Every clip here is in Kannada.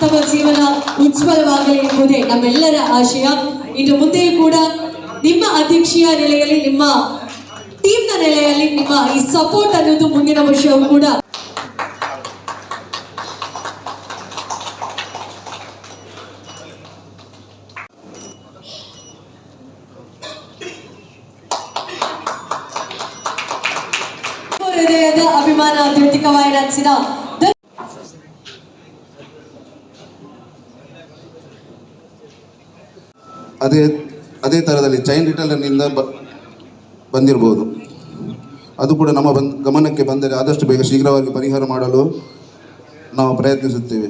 ತಮ್ಮ ಜೀವನ ಉಜ್ವಲವಾಗಲಿ ಎಂಬುದೇ ನಮ್ಮೆಲ್ಲರ ಆಶಯ. ಇನ್ನು ಮುಂದೆಯೂ ಕೂಡ ನಿಮ್ಮ ಅಧ್ಯಕ್ಷೀಯ ನೆಲೆಯಲ್ಲಿ ನಿಮ್ಮ ಟೀಮ್ನ ನೆಲೆಯಲ್ಲಿ ನಿಮ್ಮ ಈ ಸಪೋರ್ಟ್ ಅನ್ನೋದು ಮುಂದಿನ ವರ್ಷವೂ ಕೂಡ. ಹೃದಯದ ಅಭಿಮಾನ ದ್ಯೋತಿಕವಾಗಿ ಅದೇ ಅದೇ ಥರದಲ್ಲಿ ಚೈನ್ ರಿಟೈಲರ್ನಿಂದ ಬ, ಬಂದಿರ್ಬೋದು. ಅದು ಕೂಡ ನಮ್ಮ ಬಂದ್, ಗಮನಕ್ಕೆ ಬಂದರೆ ಆದಷ್ಟು ಬೇಗ ಶೀಘ್ರವಾಗಿ ಪರಿಹಾರ ಮಾಡಲು ನಾವು ಪ್ರಯತ್ನಿಸುತ್ತೇವೆ.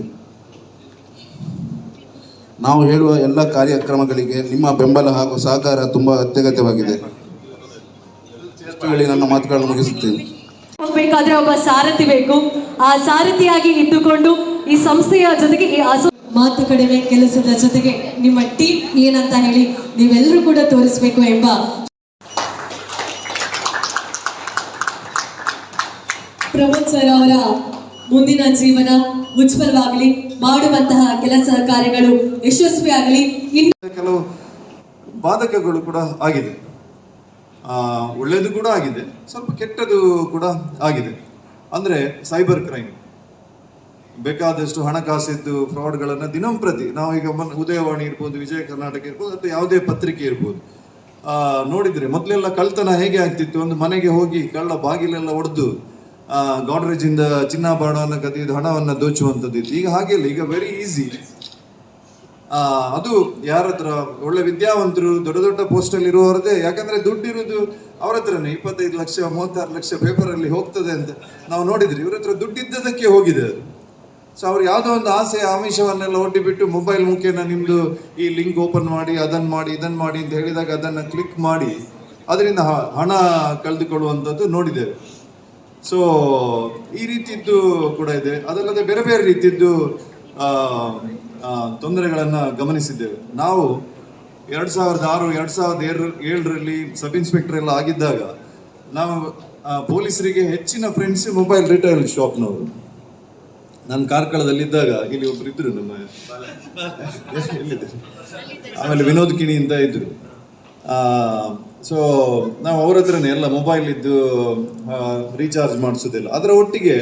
ನಾವು ಹೇಳುವ ಎಲ್ಲ ಕಾರ್ಯಕ್ರಮಗಳಿಗೆ ನಿಮ್ಮ ಬೆಂಬಲ ಹಾಗೂ ಸಹಕಾರ ತುಂಬ ಅತ್ಯಗತ್ಯವಾಗಿದೆ. ಹೇಳಿ ನನ್ನ ಮಾತುಗಳನ್ನು ಮುಗಿಸುತ್ತೇನೆ. ಹೋಗ್ಬೇಕಾದ್ರೆ ಒಬ್ಬ ಸಾರಥಿ ಬೇಕು. ಆ ಸಾರಥಿಯಾಗಿ ಇದ್ದುಕೊಂಡು ಈ ಸಂಸ್ಥೆಯ ಜೊತೆಗೆ ಈ ಮಾತು ಕಡಿಮೆ, ಕೆಲಸದ ಜೊತೆಗೆ ನಿಮ್ಮ ಟೀಮ್ ಏನಂತ ಹೇಳಿ ನೀವೆಲ್ಲರೂ ಕೂಡ ತೋರಿಸಬೇಕು ಎಂಬ ಪ್ರಮೋದ್ ಸರ್ ಅವರ ಮುಂದಿನ ಜೀವನ ಉಜ್ವಲವಾಗಲಿ, ಮಾಡುವಂತಹ ಕೆಲಸ ಕಾರ್ಯಗಳು ಯಶಸ್ವಿ ಆಗಲಿ. ಕೆಲವು ಬಾಧಕಗಳು ಕೂಡ ಆಗಿದೆ. ಒಳ್ಳೆಯದು ಕೂಡ ಆಗಿದೆ. ಸ್ವಲ್ಪ ಕೆಟ್ಟದು ಕೂಡ ಆಗಿದೆ. ಅಂದ್ರೆ ಸೈಬರ್ ಕ್ರೈಮ್. ಬೇಕಾದಷ್ಟು ಹಣಕಾಸಿದ್ದು ಫ್ರಾಡ್ಗಳನ್ನು ದಿನಂಪ್ರತಿ ನಾವು ಈಗ ಉದಯವಾಣಿ ಇರ್ಬೋದು, ವಿಜಯ ಕರ್ನಾಟಕ ಇರ್ಬೋದು, ಅಥವಾ ಯಾವುದೇ ಪತ್ರಿಕೆ ಇರ್ಬೋದು. ನೋಡಿದ್ರೆ ಮೊದಲೆಲ್ಲ ಕಳ್ತನ ಹೇಗೆ ಆಗ್ತಿತ್ತು? ಒಂದು ಮನೆಗೆ ಹೋಗಿ ಕಳ್ಳ ಬಾಗಿಲೆಲ್ಲ ಒಡೆದು ಗಾಡ್ರೇಜಿಂದ ಚಿನ್ನಾಭರಣವನ್ನು ಕದಿದು ಹಣವನ್ನು ದೋಚುವಂಥದ್ದು ಇತ್ತು. ಈಗ ಹಾಗೆಲ್ಲ ಈಗ ವೆರಿ ಈಸಿ ಅದು ಯಾರ ಹತ್ರ, ಒಳ್ಳೆ ವಿದ್ಯಾವಂತರು, ದೊಡ್ಡ ದೊಡ್ಡ ಪೋಸ್ಟ್ ಅಲ್ಲಿ ಇರುವವರದೇ, ಯಾಕಂದ್ರೆ ದುಡ್ಡು ಇರುವುದು ಅವ್ರ ಹತ್ರನೇ. ಇಪ್ಪತ್ತೈದು ಲಕ್ಷ, ಮೂವತ್ತಾರು ಲಕ್ಷ ಪೇಪರ್ ಅಲ್ಲಿ ಹೋಗ್ತದೆ ಅಂತ ನಾವು ನೋಡಿದ್ರಿ ಇವ್ರ ಹತ್ರ ದುಡ್ಡಿದ್ದದಕ್ಕೆ ಹೋಗಿದೆ ಅದು. ಸೊ ಅವ್ರು ಯಾವುದೋ ಒಂದು ಆಸೆ, ಆಮಿಷವನ್ನೆಲ್ಲ ಒಡ್ಡಿಬಿಟ್ಟು ಮೊಬೈಲ್ ಮುಖೇನ ನಿಮ್ಮದು ಈ ಲಿಂಕ್ ಓಪನ್ ಮಾಡಿ ಅದನ್ನು ಮಾಡಿ ಇದನ್ನು ಮಾಡಿ ಅಂತ ಹೇಳಿದಾಗ ಅದನ್ನು ಕ್ಲಿಕ್ ಮಾಡಿ. ಅದರಿಂದ ಹಣ ಕಳೆದುಕೊಳ್ಳುವಂಥದ್ದು ನೋಡಿದ್ದೇವೆ. ಸೊ ಈ ರೀತಿಯದ್ದು ಕೂಡ ಇದೆ. ಅದಲ್ಲದೆ ಬೇರೆ ಬೇರೆ ರೀತಿಯದ್ದು ತೊಂದರೆಗಳನ್ನು ಗಮನಿಸಿದ್ದೇವೆ. ನಾವು ಎರಡು ಸಾವಿರದ ಆರು, ಎರಡು ಸಾವಿರದ ಏಳು, ಏಳರಲ್ಲಿ ಸಬ್ ಇನ್ಸ್ಪೆಕ್ಟರ್ ಎಲ್ಲ ಆಗಿದ್ದಾಗ, ನಾವು ಪೊಲೀಸರಿಗೆ ಹೆಚ್ಚಿನ ಫ್ರೆಂಡ್ಸ್ ಮೊಬೈಲ್ ರಿಟೈಲ್ ಶಾಪ್ನವರು ನಾನು ಕಾರ್ಕಳದಲ್ಲಿದ್ದಾಗ ಇಲ್ಲಿ ಒಬ್ರು ಇದ್ರು ನಮ್ಮ ಆಮೇಲೆ ವಿನೋದ್ ಕಿಣಿ ಅಂತ ಇದ್ರು. ಸೊ ನಾವು ಅವ್ರ ಹತ್ರನೇ ಎಲ್ಲ ಮೊಬೈಲ್ ಇದ್ದು ರೀಚಾರ್ಜ್ ಮಾಡಿಸೋದಿಲ್ಲ. ಅದರ ಒಟ್ಟಿಗೆ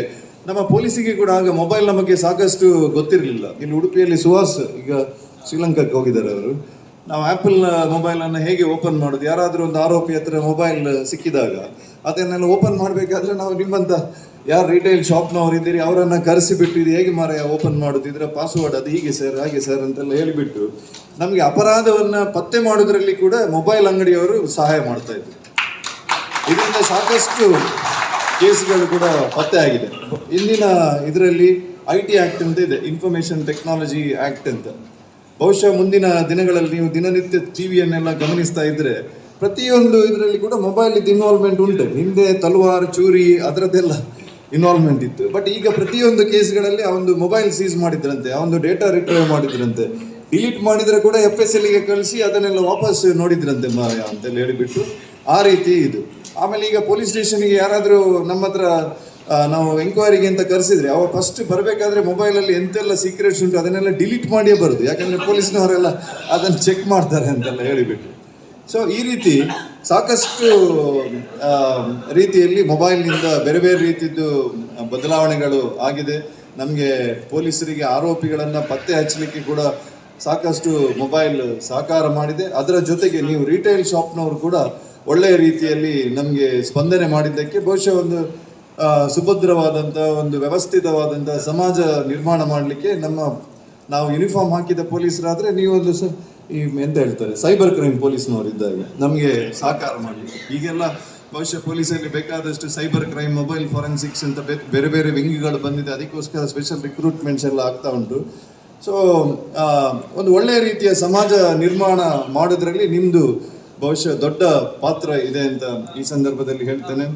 ನಮ್ಮ ಪೊಲೀಸಿಗೆ ಕೂಡ ಆಗ ಮೊಬೈಲ್ನ ಬಗ್ಗೆ ಸಾಕಷ್ಟು ಗೊತ್ತಿರಲಿಲ್ಲ. ಇಲ್ಲಿ ಉಡುಪಿಯಲ್ಲಿ ಸುಹಾಸ್ ಈಗ ಶ್ರೀಲಂಕಾಕ್ಕೆ ಹೋಗಿದ್ದಾರೆ ಅವರು. ನಾವು ಆ್ಯಪಲ್ ಮೊಬೈಲನ್ನು ಹೇಗೆ ಓಪನ್ ಮಾಡೋದು? ಯಾರಾದರೂ ಒಂದು ಆರೋಪಿ ಹತ್ರ ಮೊಬೈಲ್ ಸಿಕ್ಕಿದಾಗ ಅದನ್ನೆಲ್ಲ ಓಪನ್ ಮಾಡಬೇಕಾದ್ರೆ ನಾವು ನಿಮ್ಮಂತ ಯಾರು ರಿಟೈಲ್ ಶಾಪ್ನವ್ರು ಇದ್ದೀರಿ, ಅವರನ್ನ ಕರೆಸಿಬಿಟ್ಟು ಇದು ಹೇಗೆ ಮಾರ ಓಪನ್ ಮಾಡೋದು ಇದರ ಪಾಸ್ವರ್ಡ್ ಅದು ಹೀಗೆ ಸರ್ ಹಾಗೆ ಸರ್ ಅಂತೆಲ್ಲ ಹೇಳಿಬಿಟ್ಟು ನಮಗೆ ಅಪರಾಧವನ್ನ ಪತ್ತೆ ಮಾಡೋದ್ರಲ್ಲಿ ಕೂಡ ಮೊಬೈಲ್ ಅಂಗಡಿಯವರು ಸಹಾಯ ಮಾಡ್ತಾ ಇದ್ರು. ಇದರಿಂದ ಸಾಕಷ್ಟು ಕೇಸ್ಗಳು ಕೂಡ ಪತ್ತೆ ಆಗಿದೆ. ಇಂದಿನ ಇದರಲ್ಲಿ ಐ ಟಿ ಆಕ್ಟ್ ಅಂತ ಇದೆ ಇನ್ಫಾರ್ಮೇಶನ್ ಟೆಕ್ನಾಲಜಿ ಆ್ಯಕ್ಟ್ ಅಂತ. ಬಹುಶಃ ಮುಂದಿನ ದಿನಗಳಲ್ಲಿ ನೀವು ದಿನನಿತ್ಯ ಟಿ ವಿಯನ್ನೆಲ್ಲ ಗಮನಿಸ್ತಾ ಇದ್ರೆ ಪ್ರತಿಯೊಂದು ಇದರಲ್ಲಿ ಕೂಡ ಮೊಬೈಲ್ ಇನ್ವಾಲ್ವ್ಮೆಂಟ್ ಉಂಟು. ಹಿಂದೆ ತಲ್ವಾರ್ ಚೂರಿ ಅದರದ್ದೆಲ್ಲ ಇನ್ವಾಲ್ವ್ಮೆಂಟ್ ಇತ್ತು ಬಟ್ ಈಗ ಪ್ರತಿಯೊಂದು ಕೇಸ್ಗಳಲ್ಲಿ ಒಂದು ಮೊಬೈಲ್ ಸೀಸ್ ಮಾಡಿದ್ರಂತೆ, ಆ ಒಂದು ಡೇಟಾ ರಿಟ್ರೈವ್ ಮಾಡಿದ್ರಂತೆ ಡಿಲೀಟ್ ಮಾಡಿದರೆ ಕೂಡ ಎಫ್ ಎಸ್ ಎಲ್ಗೆ ಕಳಿಸಿ ಅದನ್ನೆಲ್ಲ ವಾಪಸ್ ನೋಡಿದ್ರಂತೆ ಮಾರಾಯ ಅಂತೆಲ್ಲ ಹೇಳಿಬಿಟ್ಟು ಆ ರೀತಿ ಇದು. ಆಮೇಲೆ ಈಗ ಪೊಲೀಸ್ ಸ್ಟೇಷನ್ಗೆ ಯಾರಾದರೂ ನಮ್ಮ ಹತ್ರ ನಾವು ಎಂಕ್ವೈರಿಗೆ ಅಂತ ಕರೆಸಿದ್ರೆ, ಅವ ಫಸ್ಟ್ ಬರಬೇಕಾದ್ರೆ ಮೊಬೈಲಲ್ಲಿ ಎಂತೆಲ್ಲ ಸೀಕ್ರೆಟ್ಸ್ ಉಂಟು ಅದನ್ನೆಲ್ಲ ಡಿಲೀಟ್ ಮಾಡಿಯೇ ಬರೋದು. ಯಾಕಂದರೆ ಪೊಲೀಸ್ನವರೆಲ್ಲ ಅದನ್ನು ಚೆಕ್ ಮಾಡ್ತಾರೆ ಅಂತೆಲ್ಲ ಹೇಳಿಬಿಟ್ಟು. ಸೊ ಈ ರೀತಿ ಸಾಕಷ್ಟು ರೀತಿಯಲ್ಲಿ ಮೊಬೈಲ್ನಿಂದ ಬೇರೆ ಬೇರೆ ರೀತಿಯದ್ದು ಬದಲಾವಣೆಗಳು ಆಗಿದೆ. ನಮಗೆ ಪೊಲೀಸರಿಗೆ ಆರೋಪಿಗಳನ್ನು ಪತ್ತೆ ಹಚ್ಚಲಿಕ್ಕೆ ಕೂಡ ಸಾಕಷ್ಟು ಮೊಬೈಲ್ ಸಹಕಾರ ಮಾಡಿದೆ. ಅದರ ಜೊತೆಗೆ ನೀವು ರಿಟೈಲ್ ಶಾಪ್ನವರು ಕೂಡ ಒಳ್ಳೆಯ ರೀತಿಯಲ್ಲಿ ನಮಗೆ ಸ್ಪಂದನೆ ಮಾಡಿದ್ದಕ್ಕೆ ಬಹುಶಃ ಒಂದು ಸುಭದ್ರವಾದಂಥ ಒಂದು ವ್ಯವಸ್ಥಿತವಾದಂಥ ಸಮಾಜ ನಿರ್ಮಾಣ ಮಾಡಲಿಕ್ಕೆ ನಮ್ಮ ನಾವು ಯೂನಿಫಾರ್ಮ್ ಹಾಕಿದ ಪೊಲೀಸರಾದರೆ ನೀವೊಂದು ಸ ಈ ಎಂತ ಹೇಳ್ತಾರೆ, ಸೈಬರ್ ಕ್ರೈಮ್ ಪೊಲೀಸ್ನವರು ಇದ್ದಾಗ ನಮಗೆ ಸಹಕಾರ ಮಾಡಲಿಕ್ಕೆ ಈಗೆಲ್ಲ ಬಹುಶಃ ಪೊಲೀಸಲ್ಲಿ ಬೇಕಾದಷ್ಟು ಸೈಬರ್ ಕ್ರೈಮ್, ಮೊಬೈಲ್ ಫಾರೆನ್ಸಿಕ್ಸ್ ಅಂತ ಬೇರೆ ಬೇರೆ ವಿಂಗ್ಗಳು ಬಂದಿದೆ, ಅದಕ್ಕೋಸ್ಕರ ಸ್ಪೆಷಲ್ ರಿಕ್ರೂಟ್ಮೆಂಟ್ಸ್ ಎಲ್ಲ ಆಗ್ತಾ ಉಂಟು. ಸೊ ಒಂದು ಒಳ್ಳೆಯ ರೀತಿಯ ಸಮಾಜ ನಿರ್ಮಾಣ ಮಾಡೋದ್ರಲ್ಲಿ ನಿಮ್ಮದು ಬಹುಶಃ ದೊಡ್ಡ ಪಾತ್ರ ಇದೆ ಅಂತ ಈ ಸಂದರ್ಭದಲ್ಲಿ ಹೇಳ್ತೇನೆ.